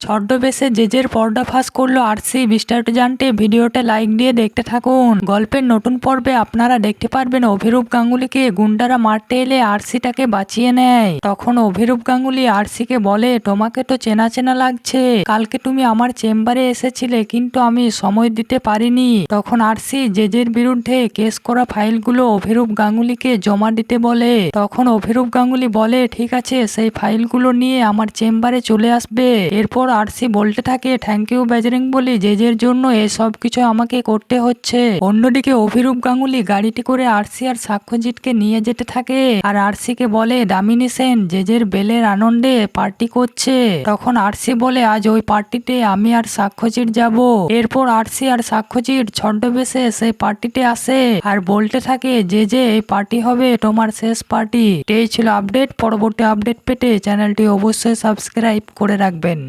ছদ্মবেশে জেজের পর্দাফাঁস করল আরসি বিস্তারিত জানতে ভিডিওটা লাইক দিয়ে দেখতে থাকুন। গল্পের নতুন পর্বে আপনারা দেখতে পারবেন অভিরূপ গাঙ্গুলিকে গুন্ডারা মারতে এলে আরসিটাকে বাঁচিয়ে নেয়। তখন অভিরূপ গাঙ্গুলি আরসিকে বলে, তোমাকে তো চেনা চেনা লাগছে। কালকে তুমি আমার চেম্বারে এসেছিলে, কিন্তু আমি সময় দিতে পারিনি। তখন আরসি জেজের বিরুদ্ধে কেস করা ফাইলগুলো অভিরূপ গাঙ্গুলিকে জমা দিতে বলে। তখন অভিরূপ গাঙ্গুলি বলে, ঠিক আছে, সেই ফাইলগুলো নিয়ে আমার চেম্বারে চলে আসবে। এরপর আরসি বলতে থাকে থ্যাংক ইউ ব্যাজরিং বলি জেজের জন্য এসব কিছু আমাকে করতে হচ্ছে। অন্যদিকে অভিরূপ গাঙ্গুলি গাড়িটি করে আরসি আর সাক্ষ্যজিৎকে নিয়ে যেতে থাকে। আর আরসিকে বলে, দামিনী সেন জেজের বেলের আনন্দে পার্টি করছে। তখন আরসি বলে, আজ ওই পার্টিতে আমি আর সাক্ষ্যজিৎ যাব। এরপর আরসি আর সাক্ষ্যজিৎ ছদ্মবেশে সেই পার্টিতে আসে। আর বলতে থাকে, যে যে এই পার্টি হবে, তোমার শেষ পার্টি এই ছিল আপডেট পরবর্তী আপডেট পেতে চ্যানেলটি অবশ্যই সাবস্ক্রাইব করে রাখবেন।